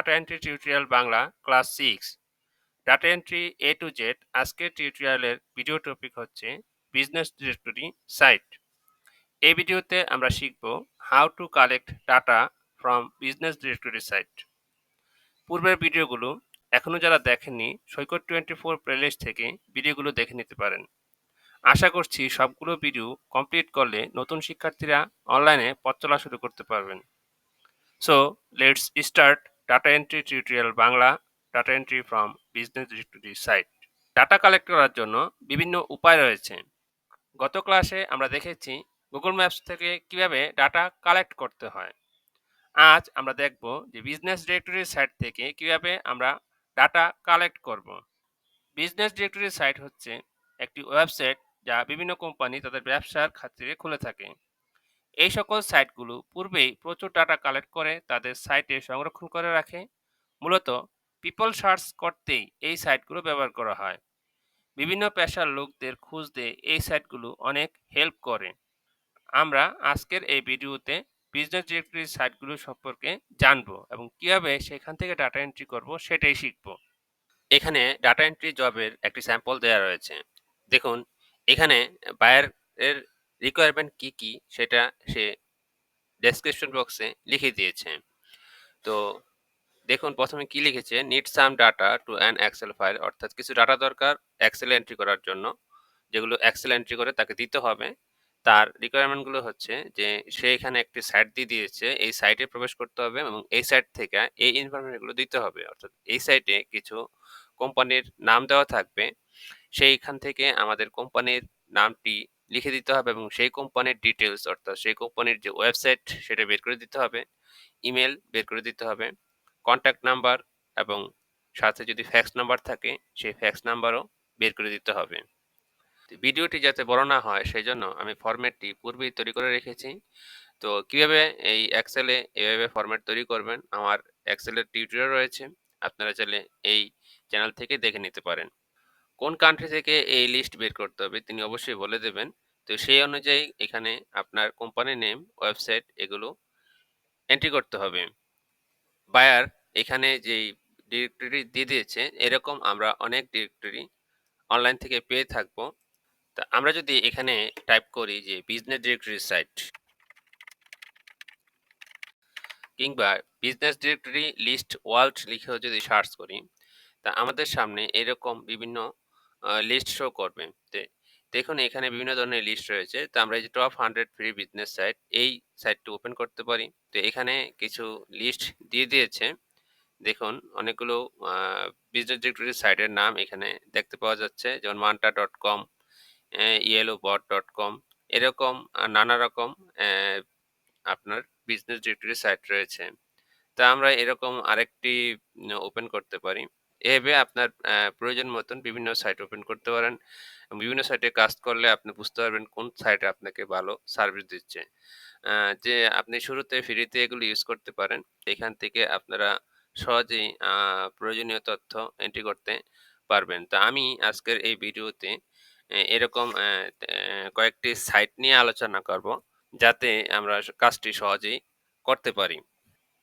Data entry tutorial Bangla class six data entry A to Z আজকের টিউটোরিয়ালের video topic হচ্ছে business directory site এই ভিডিওতে আমরা শিখব how to collect data from business directory site পূর্বের ভিডিওগুলো এখনও যারা দেখেননি, সৈকত টোয়েন্টি ফোর প্লেলিস্ট থেকে ভিডিওগুলো দেখে নিতে পারেন। আশা করছি সবগুলো ভিডিও কমপ্লিট করলে নতুন শিক্ষার্থীরা অনলাইনে পথ চলা শুরু করতে পারবেন। So let's start data entry tutorial Bangla data entry from business directory site data collect করার জন্য বিভিন্ন উপায় রয়েছে। গত ক্লাসে আমরা দেখেছি গুগল ম্যাপস থেকে কীভাবে ডাটা কালেক্ট করতে হয়। আজ আমরা দেখব যে বিজনেস ডিরেক্টরি সাইট থেকে কীভাবে আমরা ডাটা কালেক্ট করব। বিজনেস ডিরেক্টরি সাইট হচ্ছে একটি ওয়েবসাইট যা বিভিন্ন কোম্পানি তাদের ব্যবসার খাতিরে খুলে থাকে। এই সকল সাইটগুলো পূর্বেই প্রচুর ডাটা কালেক্ট করে তাদের সাইটে সংরক্ষণ করে রাখে। মূলত পিপল সার্চ করতেই এই সাইটগুলো ব্যবহার করা হয়। বিভিন্ন পেশার লোকদের খুঁজতে এই সাইটগুলো অনেক হেল্প করে। আমরা আজকের এই ভিডিওতে বিজনেস ডিরেক্টরি সাইটগুলো সম্পর্কে জানব এবং কীভাবে সেখান থেকে ডাটা এন্ট্রি করব সেটাই শিখব। এখানে ডাটা এন্ট্রি জবের একটি স্যাম্পল দেওয়া রয়েছে। দেখুন, এখানে বায়ার এর রিকোয়ারমেন্ট কি কি সেটা সে ডেসক্রিপশন বক্সে লিখে দিয়েছে। তো দেখুন, প্রথমে কি লিখেছে? Need some data to an Excel file অর্থাৎ কিছু ডাটা দরকার এক্সেল এন্ট্রি করার জন্য, যেগুলো এক্সেল এন্ট্রি করে তাকে দিতে হবে। তার রিকোয়ারমেন্টগুলো হচ্ছে যে, সে এখানে একটি সাইট দিয়ে দিয়েছে, এই সাইটে প্রবেশ করতে হবে এবং এই সাইট থেকে এই ইনফরমেশনগুলো দিতে হবে। অর্থাৎ এই সাইটে কিছু কোম্পানির নাম দেওয়া থাকবে। সেইখান থেকে আমাদের কোম্পানির নামটি লিখে দিতে হবে এবং সেই কোম্পানির ডিটেলস অর্থাৎ সেই কোম্পানির যে ওয়েবসাইট সেটা বের করে দিতে হবে। ইমেল বের করে দিতে হবে। কন্ট্যাক্ট নাম্বার এবং সাথে যদি ফ্যাক্স নাম্বার থাকে, সেই ফ্যাক্স নাম্বারও বের করে দিতে হবে। ভিডিওটি যাতে বড় না হয়, সেই জন্য আমি ফরম্যাটটি পূর্বেই তৈরি করে রেখেছি। তো কীভাবে এই এক্সেলে এভাবে ফরম্যাট তৈরি করবেন? আমার এক্সেলের টিউটোরিয়াল রয়েছে। আপনারা চাইলে এই চ্যানেল থেকে দেখে নিতে পারেন। কোন কান্ট্রি থেকে এই লিস্ট বের করতে হবে তিনি অবশ্যই বলে দেবেন। তো সেই অনুযায়ী এখানে আপনার কোম্পানি নেম ওয়েবসাইট এগুলো এন্ট্রি করতে হবে। বায়ার এখানে যেই ডিরেক্টরি দিয়ে দিয়েছে, এরকম আমরা অনেক ডিরেক্টরি অনলাইন থেকে পেয়ে থাকব। তা আমরা যদি এখানে টাইপ করি যে বিজনেস ডিরেক্টরি সাইট কিংবা বিজনেস ডিরেক্টরি লিস্ট ওয়ার্ল্ড লিখেও যদি সার্চ করি, তা আমাদের সামনে এরকম বিভিন্ন লিস্ট শো করবে। দেখুন এখানে বিভিন্ন ধরনের লিস্ট রয়েছে। তো আমরা এই যে top hundred free business site এই সাইটটি ওপেন করতে পারি। তো, এখানে কিছু লিস্ট দিয়ে দিয়েছে। দেখুন, অনেকগুলো বিজনেস ডিরেক্টরি সাইটের নাম এখানে দেখতে পাওয়া যাচ্ছে। যেমন Manta dot com Yellow Bot dot com এরকম নানা রকম আপনার বিজনেস ডিরেক্টরি সাইট রয়েছে। তা আমরা এরকম আরেকটি ওপেন করতে পারি। এভাবে আপনার প্রয়োজন মতন বিভিন্ন সাইট ওপেন করতে পারেন। বিভিন্ন সাইটে কাজ করলে আপনি বুঝতে পারবেন কোন সাইটে আপনাকে ভালো সার্ভিস দিচ্ছে। যে আপনি শুরুতে ফ্রিতে এগুলো ইউজ করতে পারেন। এখান থেকে আপনারা সহজেই প্রয়োজনীয় তথ্য এন্ট্রি করতে পারবেন। তো আমি আজকের এই ভিডিওতে এরকম কয়েকটি সাইট নিয়ে আলোচনা করব, যাতে আমরা কাজটি সহজেই করতে পারি।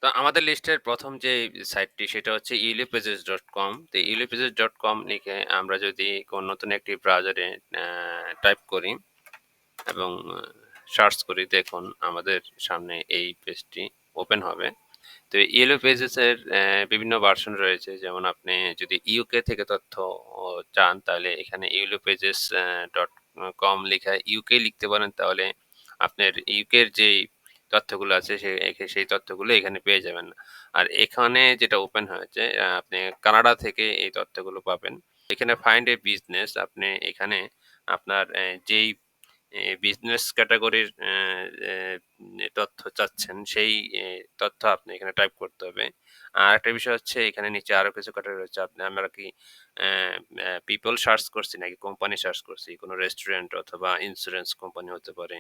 তো আমাদের লিস্টের প্রথম যে সাইটটি সেটা হচ্ছে ইউলিপেজেস ডট কম তো ইউলিপেজেস ডট কম লিখে আমরা যদি কোন নতুন একটি ব্রাউজারে টাইপ করি এবং সার্চ করি, দেখুন আমাদের সামনে এই পেজটি ওপেন হবে। তো ইয়েলো পেজেসের বিভিন্ন ভার্সন রয়েছে। যেমন আপনি যদি ইউকে থেকে তথ্য চান, তাহলে এখানে ইউলো পেজেস ডট কম লেখা ইউকে লিখতে পারেন। তাহলে আপনার ইউকের যেই তথ্যগুলো আছে সেই তথ্যগুলো এখানে পেয়ে যাবেন আর এখানে যেটা ওপেন হয়েছে আপনি কানাডা থেকে এই তথ্যগুলো পাবেন। এখানে ফাইন্ড এ বিজনেস আপনি এখানে আপনার যেই বিজনেস ক্যাটাগরির তথ্য চাচ্ছেন, সেই তথ্য আপনি এখানে টাইপ করতে হবে। আর একটা বিষয় হচ্ছে, এখানে নিচে আরও কিছু ক্যাটাগরি রয়েছে। আপনি, আমরা কি পিপল সার্চ করছি নাকি কোম্পানি সার্চ করছি? কোনো রেস্টুরেন্ট অথবা ইন্স্যুরেন্স কোম্পানি হতে পারে।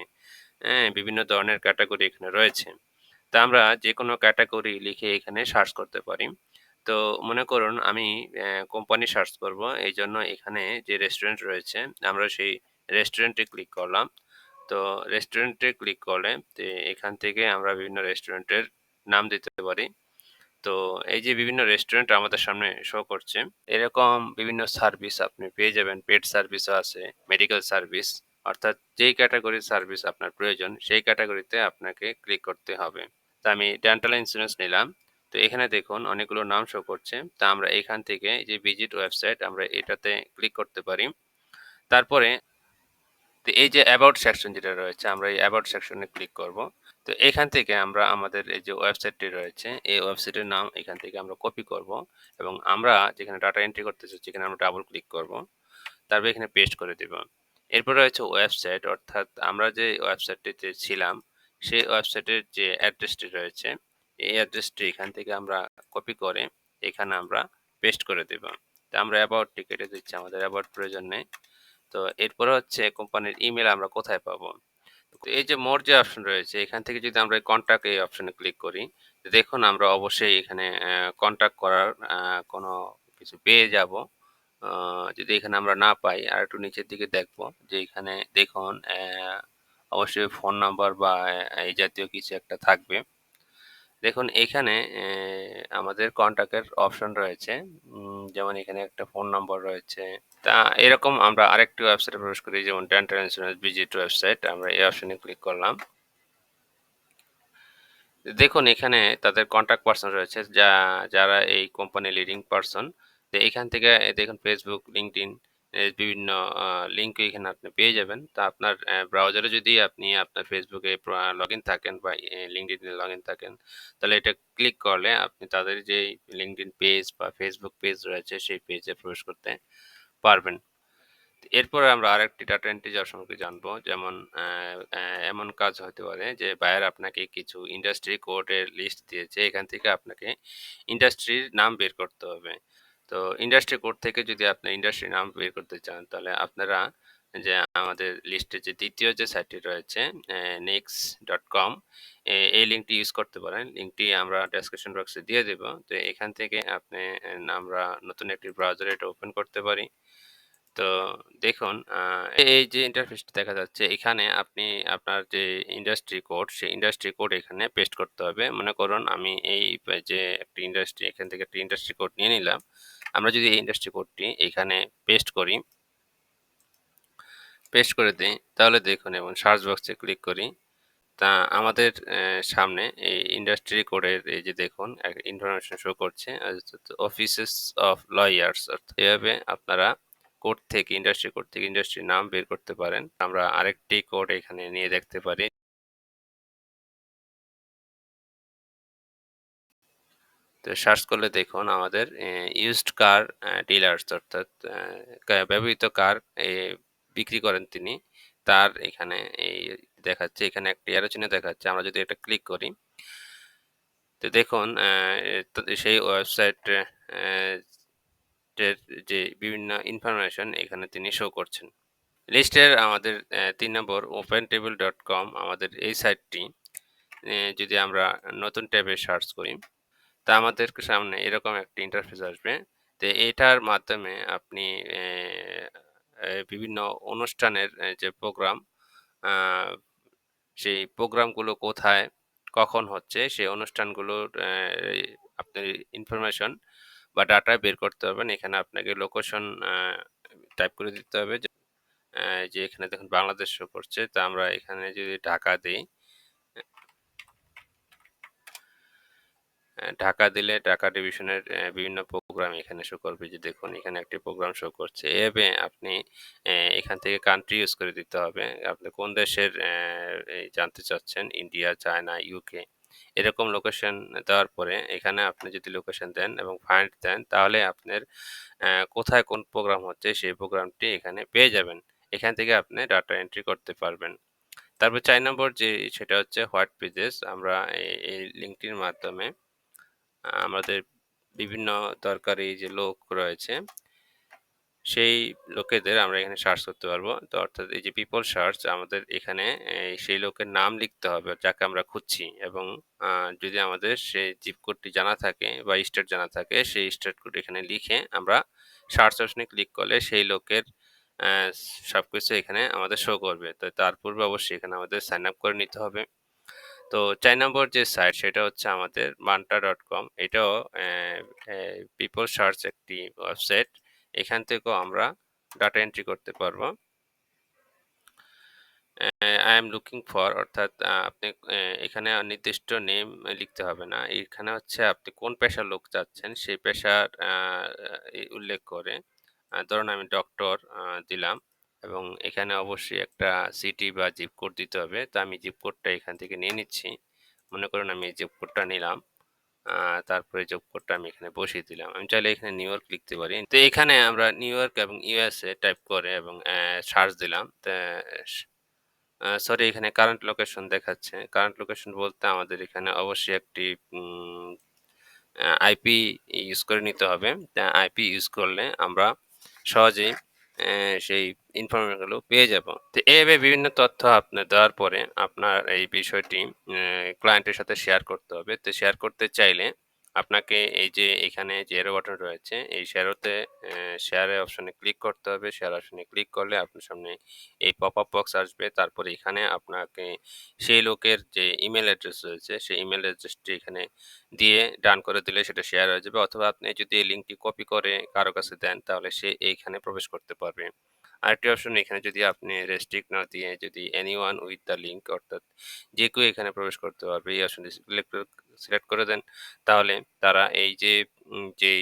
হ্যাঁ বিভিন্ন ধরনের ক্যাটাগরি এখানে রয়েছে। তা আমরা যে কোনো ক্যাটাগরি লিখে এখানে সার্চ করতে পারি। তো মনে করুন, আমি কোম্পানি সার্চ করব। এই জন্য এখানে যে রেস্টুরেন্ট রয়েছে, আমরা সেই রেস্টুরেন্টে ক্লিক করলাম। তো রেস্টুরেন্টে ক্লিক করলে এখান থেকে আমরা বিভিন্ন রেস্টুরেন্টের নাম দিতে পারি। তো এই যে বিভিন্ন রেস্টুরেন্ট আমাদের সামনে শো করছে, এরকম বিভিন্ন সার্ভিস আপনি পেয়ে যাবেন। পেড সার্ভিসও আছে মেডিকেল সার্ভিস অর্থাৎ যেই ক্যাটাগরির সার্ভিস আপনার প্রয়োজন, সেই ক্যাটাগরিতে আপনাকে ক্লিক করতে হবে। তা আমি ডেন্টাল ইন্স্যুরেন্স নিলাম। তো এখানে দেখুন, অনেকগুলো নাম শো করছে। তা আমরা এখান থেকে যে ভিজিট ওয়েবসাইট আমরা এটাতে ক্লিক করতে পারি। তারপরে এই যে অ্যাবাউট সেকশন যেটা রয়েছে, আমরা এই অ্যাবাউট সেকশনে ক্লিক করব। তো এখান থেকে আমরা আমাদের এই যে ওয়েবসাইটটি রয়েছে, এই ওয়েবসাইটের নাম এখান থেকে আমরা কপি করব এবং আমরা যেখানে ডাটা এন্ট্রি করতে চাচ্ছি এখানে আমরা ডাবল ক্লিক করব। তারপর এখানে পেস্ট করে দেব। এরপর রয়েছে ওয়েবসাইট অর্থাৎ আমরা যে ওয়েবসাইটটিতে ছিলাম, সেই ওয়েবসাইটের যে অ্যাড্রেসটি রয়েছে, এই অ্যাড্রেসটি এখান থেকে আমরা কপি করে এখানে আমরা পেস্ট করে দেব। তো আমরা অ্যাবাউটটি কেটে দিচ্ছি আমাদের অ্যাবাউট প্রয়োজন নেই। তো এরপরে হচ্ছে কোম্পানির ইমেল আমরা কোথায় পাবো? এই যে মোর যে অপশন রয়েছে, এখান থেকে যদি আমরা কন্ট্যাক্ট এই অপশনে ক্লিক করি দেখুন আমরা অবশ্যই এখানে কন্ট্যাক্ট করার কোনো কিছু পেয়ে যাব। যদি এখানে আমরা না পাই, আর একটু নিচের দিকে দেখব যে এখানে দেখুন অবশ্যই ফোন নাম্বার বা এই জাতীয় কিছু একটা থাকবে। দেখুন, এখানে আমাদের কন্ট্যাক্টের অপশন রয়েছে। যেমন এখানে একটা ফোন নম্বর রয়েছে। তা, এরকম আমরা আরেকটি ওয়েবসাইটে প্রবেশ করি, যেমন ডেন্টাল ইন্স্যুরেন্স ভিজিট ওয়েবসাইট আমরা এই অপশনে ক্লিক করলাম। দেখুন, এখানে তাদের কন্ট্যাক্ট পার্সন রয়েছে, যা, যারা এই কোম্পানি লিডিং পার্সন তো এখান থেকে, দেখুন ফেসবুক বিভিন্ন লিঙ্ক এখানে আপনি পেয়ে যাবেন। তা আপনার ব্রাউজারে যদি আপনি, আপনার ফেসবুকে লগ ইন থাকেন বা লিঙ্কডিনে লগ ইন থাকেন, তাহলে এটা ক্লিক করলে আপনি তাদের যে লিঙ্কডিন পেজ বা ফেসবুক পেজ রয়েছে, সেই পেজে প্রবেশ করতে পারবেন। এরপরে আমরা আরেকটি ডাটা এন্ট্রি যাওয়ার সম্পর্কে জানব। যেমন এমন কাজ হতে পারে যে বায়ার আপনাকে কিছু ইন্ডাস্ট্রি কোডের লিস্ট দিয়েছে, এখান থেকে আপনাকে ইন্ডাস্ট্রির নাম বের করতে হবে। তো ইন্ডাস্ট্রি কোড থেকে যদি আপনি ইন্ডাস্ট্রি নাম বের করতে চান, তাহলে আপনারা যে আমাদের লিস্টে যে দ্বিতীয় যে সাইটটি রয়েছে নেক্স ডট কম এই লিঙ্কটি ইউজ করতে পারেন। লিঙ্কটি আমরা ডেসক্রিপশন বক্সে দিয়ে দেব। তো এখান থেকে আপনি আমরা নতুন একটি ব্রাউজারে এটা ওপেন করতে পারি। তো দেখুন এই যে ইন্টারফেসটি দেখা যাচ্ছে, এখানে আপনি আপনার যে ইন্ডাস্ট্রি কোড সেই ইন্ডাস্ট্রি কোড এখানে পেস্ট করতে হবে। মনে করুন, আমি এই যে একটি ইন্ডাস্ট্রি এখান থেকে একটি ইন্ডাস্ট্রি কোড নিয়ে নিলাম। আমরা যদি এই ইন্ডাস্ট্রি কোডটি এখানে পেস্ট করি পেস্ট করে দিই, তাহলে দেখুন এবং সার্চ বক্সে ক্লিক করি, তা আমাদের সামনে এই ইন্ডাস্ট্রি কোডের এই যে দেখুন ইনফরমেশন শো করছে অফিসেস অফ লয়ার্স অর্থাৎ এভাবে আপনারা কোড থেকে ইন্ডাস্ট্রি কোড থেকে ইন্ডাস্ট্রির নাম বের করতে পারেন। আমরা আরেকটি কোড এখানে নিয়ে দেখতে পারি। তো সার্চ করলে দেখুন আমাদের ইউজড কার ডিলার্স অর্থাৎ ব্যবহৃত কার বিক্রি করেন তিনি। তার এখানে এই দেখাচ্ছে, এখানে একটি আলোচনা দেখাচ্ছে। আমরা যদি এটা ক্লিক করি, তো দেখুন সেই ওয়েবসাইট যে বিভিন্ন ইনফরমেশন এখানে তিনি শো করছেন। লিস্টের আমাদের তিন নম্বর ওপেন টেবিল ডট কম আমাদের এই সাইটটি যদি আমরা নতুন ট্যাবে সার্চ করি তা আমাদের সামনে এরকম একটা ইন্টারফেস আসবে তো এটার মাধ্যমে আপনি বিভিন্ন অনুষ্ঠানের যে প্রোগ্রাম সেই প্রোগ্রামগুলো কোথায়, কখন হচ্ছে, সেই অনুষ্ঠানগুলোর আপনার ইনফরমেশন বা ডাটা বের করতে পারবেন এখানে আপনাকে লোকেশন টাইপ করে দিতে হবে যে এখানে দেখুন বাংলাদেশ শো করছে, তা আমরা এখানে যদি ঢাকা দিই ঢাকা দিলে ঢাকা ডিভিশনের বিভিন্ন প্রোগ্রাম এখানে শো করবে। যে দেখুন, এখানে একটি প্রোগ্রাম শো করছে। এভাবে আপনি এখান থেকে কান্ট্রি ইউজ করে দিতে হবে। আপনি কোন দেশের জানতে চাচ্ছেন? ইন্ডিয়া চায়না ইউকে এরকম লোকেশন দেওয়ার পরে এখানে আপনি যদি লোকেশন দেন এবং ফাইন্ড দেন, তাহলে আপনার কোথায় কোন প্রোগ্রাম হচ্ছে সেই প্রোগ্রামটি এখানে পেয়ে যাবেন। এখান থেকে আপনি ডাটা এন্ট্রি করতে পারবেন। তারপর চার নম্বর যে, সেটা হচ্ছে হোয়াট পেজেস। আমরা এই লিঙ্কটির মাধ্যমে আমাদের বিভিন্ন দরকারি যে লোক রয়েছে, সেই লোকেদের আমরা এখানে সার্চ করতে পারব। তো অর্থাৎ এই যে পিপল সার্চ আমাদের এখানে সেই লোকের নাম লিখতে হবে যাকে আমরা খুঁজছি এবং যদি আমাদের সেই জিপ কোডটি জানা থাকে বা স্টেট জানা থাকে, সেই স্টেট কোড এখানে লিখে আমরা সার্চ অপশনে ক্লিক করলে সেই লোকের সব কিছু এখানে আমাদের শো করবে। তো তার পূর্বে অবশ্যই এখানে আমাদের সাইন আপ করে নিতে হবে। তো ৪ নম্বর যে সাইট সেটা হচ্ছে আমাদের manta.com এটাও পিপল সার্চ একটি ওয়েবসাইট এখান থেকেও আমরা ডাটা এন্ট্রি করতে পারব। আই এম লুকিং ফর অর্থাৎ আপনি এখানে নির্দিষ্ট নেম লিখতে হবে না। এখানে হচ্ছে আপনি কোন পেশার লোক চাচ্ছেন সেই পেশার উল্লেখ করে ধরুন আমি ডক্টর দিলাম। এবং এখানে অবশ্যই একটা সিটি বা জিপ কোড দিতে হবে। তো আমি জিপ কোডটা এখান থেকে নিয়ে নিচ্ছি। মনে করুন আমি জিপ কোডটা নিলাম। তারপরে জব কোডটা আমি এখানে বসিয়ে দিলাম। আমি চাইলে এখানে নিউ ইয়র্ক লিখতে পারি। তো এখানে আমরা নিউ ইয়র্ক এবং ইউএসএ টাইপ করে এবং সার্চ দিলাম। সরি এখানে কারেন্ট লোকেশন দেখাচ্ছে। কারেন্ট লোকেশন বলতে আমাদের এখানে অবশ্যই একটি আইপি ইউজ করে নিতে হবে। আইপি ইউজ করলে আমরা সহজেই সেই ইনফরমেশনগুলো পেয়ে যাব। তো এইভাবে বিভিন্ন তথ্য আপনার দেওয়ার পরে আপনার এই বিষয়টি ক্লায়েন্টের সাথে শেয়ার করতে হবে। তো শেয়ার করতে চাইলে আপনাকে এই যে এখানে যে এরো বাটন রয়েছে, এই শেয়ারতে শেয়ারের অপশনে ক্লিক করতে হবে। শেয়ার অপশনে ক্লিক করলে আপনার সামনে এই পপ আপ বক্স আসবে। তারপরে এখানে আপনাকে সেই লোকের যে ইমেল অ্যাড্রেস রয়েছে, সেই ইমেল অ্যাড্রেসটি এখানে দিয়ে ডান করে দিলে সেটা শেয়ার হয়ে যাবে। অথবা আপনি যদি এই লিঙ্কটি কপি করে কারও কাছে দেন, তাহলে সে এইখানে প্রবেশ করতে পারবে। আরেকটি অপশন এখানে যদি আপনি রেস্ট্রিক্ট না দিয়ে যদি anyone with the link অর্থাৎ যে কেউ এখানে প্রবেশ করতে পারবে, এই অপশনটি সিলেক্ট সিলেক্ট করে দেন, তাহলে তারা এই যে যেই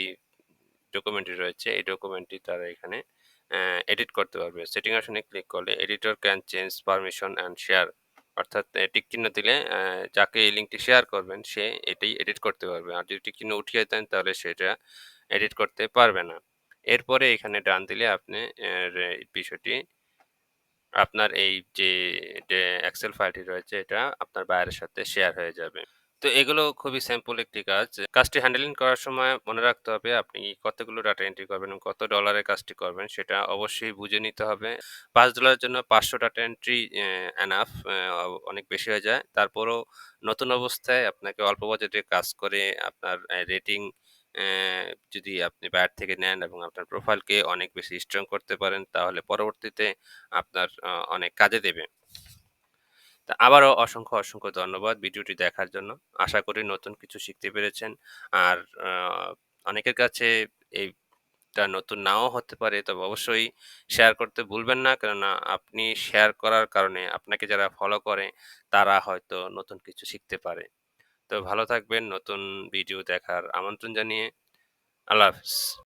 ডকুমেন্টটি রয়েছে, এই ডকুমেন্টটি তারা এখানে এডিট করতে পারবে। সেটিং অপশনে ক্লিক করলে editor can change permission and share অর্থাৎ টিক চিহ্ন দিলে যাকে এই লিঙ্কটি শেয়ার করবেন, সে এটাই এডিট করতে পারবে। আর যদি টিক চিহ্ন উঠিয়ে দেন, তাহলে সেটা এডিট করতে পারবে না। এরপরে এখানে ডান দিলে আপনি বিষয়টি, আপনার এই যে এক্সেল ফাইলটি রয়েছে, এটা আপনার বাইরের সাথে শেয়ার হয়ে যাবে। তো এগুলো খুবই সিম্পল একটি কাজ। কাজটি হ্যান্ডেলিং করার সময় মনে রাখতে হবে আপনি কতগুলো ডাটা এন্ট্রি করবেন এবং কত ডলারের কাজটি করবেন, সেটা অবশ্যই বুঝে নিতে হবে। পাঁচ ডলারের জন্য পাঁচশো ডাটা এন্ট্রি অ্যানাফ অনেক বেশি হয়ে যায়। তারপরও নতুন অবস্থায় আপনাকে অল্প বাজেটে কাজ করে আপনার রেটিং যদি আপনি বাইরে থেকে নেন এবং আপনার প্রোফাইলকে অনেক বেশি স্ট্রং করতে পারেন, তাহলে পরবর্তীতে আপনার অনেক কাজে দেবে। তা আবারও অসংখ্য অসংখ্য ধন্যবাদ ভিডিওটি দেখার জন্য। আশা করি নতুন কিছু শিখতে পেরেছেন। আর অনেকের কাছে এইটা নতুন নাও হতে পারে, তবে অবশ্যই শেয়ার করতে ভুলবেন না। কেননা আপনি শেয়ার করার কারণে আপনাকে যারা ফলো করে, তারা হয়তো নতুন কিছু শিখতে পারে। তো ভালো থাকবেন নতুন ভিডিও দেখার আমন্ত্রণ জানিয়ে আল্লাহ হাফিজ।